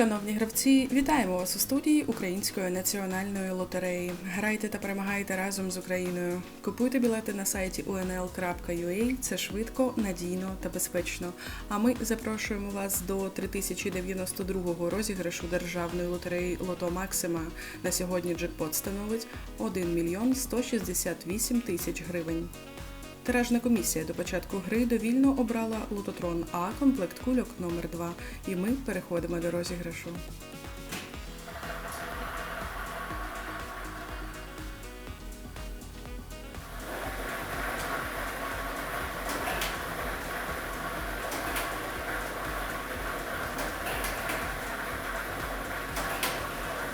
Шановні гравці, вітаємо вас у студії Української національної лотереї. Грайте та перемагайте разом з Україною. Купуйте білети на сайті unl.ua. Це швидко, надійно та безпечно. А ми запрошуємо вас до 3092 розіграшу державної лотереї Лото Максима. На сьогодні джекпот становить 1 мільйон 168 тисяч гривень. Тиражна комісія до початку гри довільно обрала лототрон А, комплект кульок номер 2 і ми переходимо до розіграшу.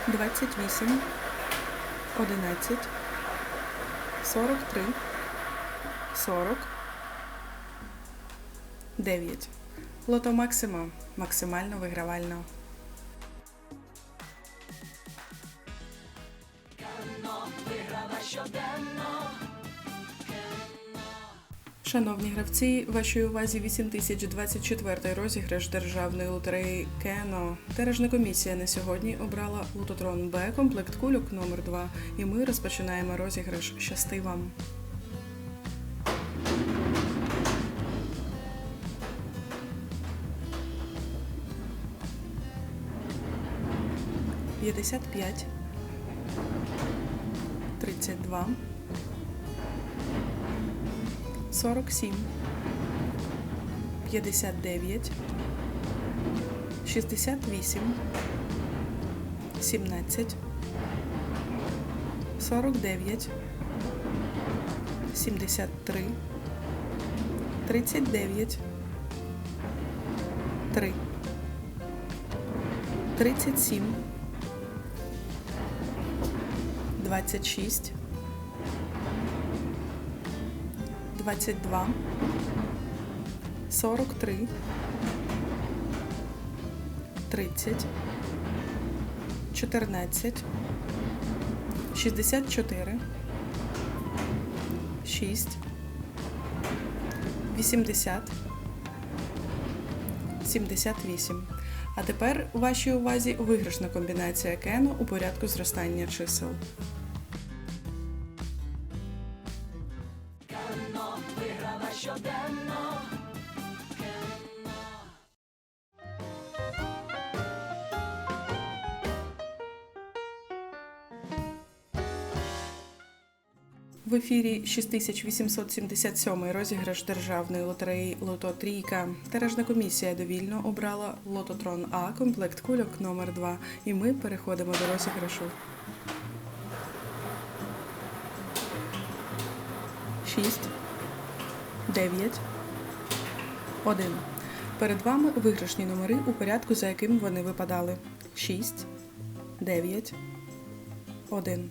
Двадцять вісім, одинадцять, сорок три. 40 9. Лото Максима максимально вигравально. Шановні гравці, вашій увазі 8024 розіграш державної лотереї Кено. Тиражна комісія на сьогодні обрала лототрон Б, комплект кульок номер 2 і ми розпочинаємо розіграш. Щасти вам! 55, 32, 47, 59, 68, 17, 49, 73, 39, 3, 37, 26, 22, 43, 30, 14, 64, 6, 80, 78. А тепер у вашій увазі виграшна комбінація кену у порядку зростання чисел. В ефірі 6877 розіграш державної лотереї Лото Трійка. Тиражна комісія довільно обрала Лототрон А, комплект кульок номер 2 І ми переходимо до розіграшу. 6, 9, 1. Перед вами виграшні номери у порядку, за яким вони випадали. 6, 9, 1.